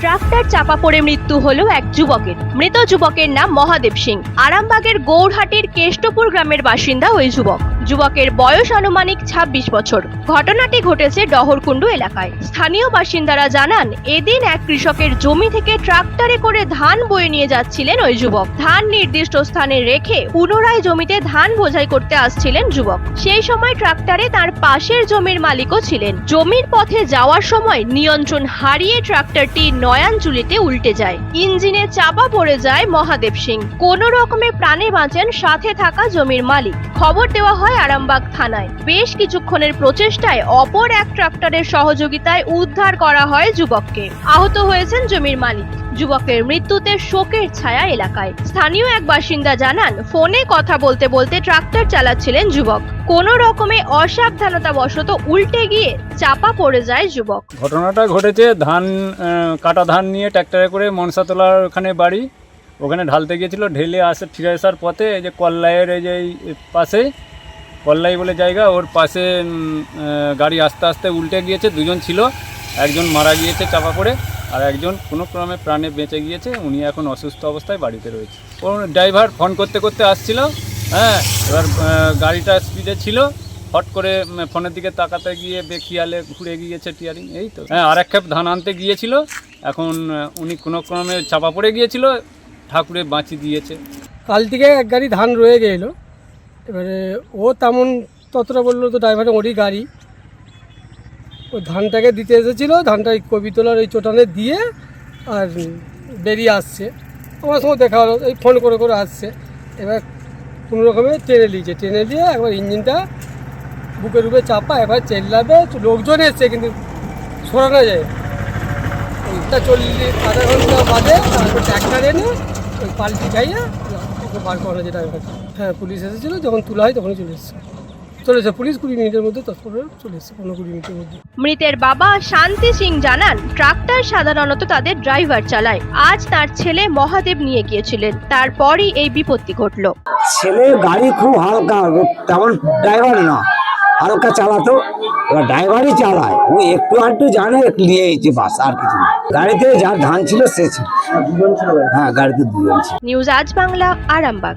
Tractor চাপা পড়ে মৃত্যু হল এক যুবকের। মৃত যুবকের নাম মহাদেব সিং। আরামবাগের গৌরহাটির কেষ্টপুর গ্রামের বাসিন্দা ওই যুবক। যুবকের বয়স আনুমানিক ২৬ বছর। ঘটনাটি ঘটেছে ডহরকুণ্ডু এলাকায়। স্থানীয় বাসিন্দারা জানান, এদিন এক কৃষকের জমি থেকে ট্রাক্টরে করে ধান বয়ে নিয়ে যাচ্ছিলেন ওই যুবক। ধান নির্দিষ্ট স্থানে রেখে পুনরায় জমিতে ধান বোঝাই করতে আসছিলেন যুবক। সেই সময় ট্রাক্টরে তার পাশের জমির মালিকও ছিলেন। জমির পথে যাওয়ার সময় নিয়ন্ত্রণ হারিয়ে ট্রাক্টরটি নয়াঞ্জুলিতে উল্টে যায়। ইঞ্জিনে চাপা পড়ে যায় মহাদেব সিং। কোন রকমে প্রাণে বাঁচেন সাথে থাকা জমির মালিক। খবর দেওয়া হয় আরামবাগ থানায়। বেশ কিছুক্ষণের প্রচেষ্টায় অপর এক ট্রাক্টরের সহযোগিতায় উদ্ধার করা হয় যুবককে। আহত হয়েছেন জমির মালিক। যুবকের মৃত্যুতে শোকের ছায়া এলাকায়। স্থানীয় এক বাসিন্দা জানান, ফোনে কথা বলতে বলতে ট্রাক্টর চালাচ্ছিলেন যুবক। কোন রকমে অসাবধানতা বশত উল্টে গিয়ে চাপা পড়ে যায় যুবক। ঘটনাটা ঘটেছে, ধান কাটা ধান নিয়ে ট্র্যাক্টরে করে মনসাতলার ওখানে বাড়ি। ওখানে ঢালতে গিয়েছিল, ঢেলে আসে, ফিরে আসার পথে এই যে কল্লাইয়ের এই যে পাশে কল্লাই বলে জায়গা, ওর পাশে গাড়ি আস্তে আস্তে উল্টে গিয়েছে, দুজন ছিল। একজন মারা গিয়েছে চাপা পড়ে, আর একজন কোনো ক্রমে প্রাণে বেঁচে গিয়েছে, উনি এখন অসুস্থ অবস্থায় বাড়িতে রয়েছে। ও ড্রাইভার ফোন করতে করতে আসছিল হ্যাঁ এবার গাড়িটা স্পিডে ছিল, হট করে ফোনের দিকে তাকাতে গিয়ে বেখিয়ালে ঘুরে গিয়েছে টিয়ারিং, এই তো। হ্যাঁ আর এক খেপ ধান আনতে গিয়েছিল, এখন উনি কোনো ক্রমে চাপা পড়ে গিয়েছিল ঠাকুরে বাঁচি দিয়েছে। কাল থেকে এক গাড়ি ধান রয়ে গেলো। এবারে ও তেমন ততটা বলল তো ড্রাইভারের ওরই গাড়ি। ও ধানটাকে দিতে এসেছিল, ধানটা এই কবিতলার ওই চোটানে দিয়ে আর বেরিয়ে আসছে। আমার সঙ্গে দেখা হলো, এই ফোন করে করে আসছে। এবার কোনো রকমে টেনে নিয়েছে। টেনে দিয়ে একবার ইঞ্জিনটা বুকের উপরে চাপা এবার চেল্লাবে লোকজন এসছে কিন্তু সরানো যায়। ওইটা চল্লিশ, আধা ঘণ্টা বাদে তারপর ট্র্যাক্টর এনে ওই পাল্টি খাইয়ে ওকে বার যেটা হ্যাঁ পুলিশ এসেছিল যখন তোলা হয় তখনই চলে এসছে। চলে এসছে পুলিশ কুড়ি মিনিটের মধ্যে তৎপর চলে এসছে পনেরো কুড়ি মিনিটের মধ্যে। মৃতের বাবা শান্তি সিং জানান ট্রাক্টর সাধারণত তাদের ড্রাইভার চালায়। আজ তার ছেলে মহাদেব নিয়ে গিয়েছিলেন। তারপরই এই বিপত্তি ঘটল। ছেলে গাড়ি খুব হালকা তেমন ড্রাইভার না। হালকা চালাতো? এবার ড্রাইভারই চালায়। ও একটু আধটু জানে নিয়ে এসেছে বাস, আর কিছু না। গাড়িতে যা ধান ছিল, সে ছিল। হ্যাঁ গাড়িতে দুজন ছিল। নিউজ আজ বাংলা, আরামবাগ।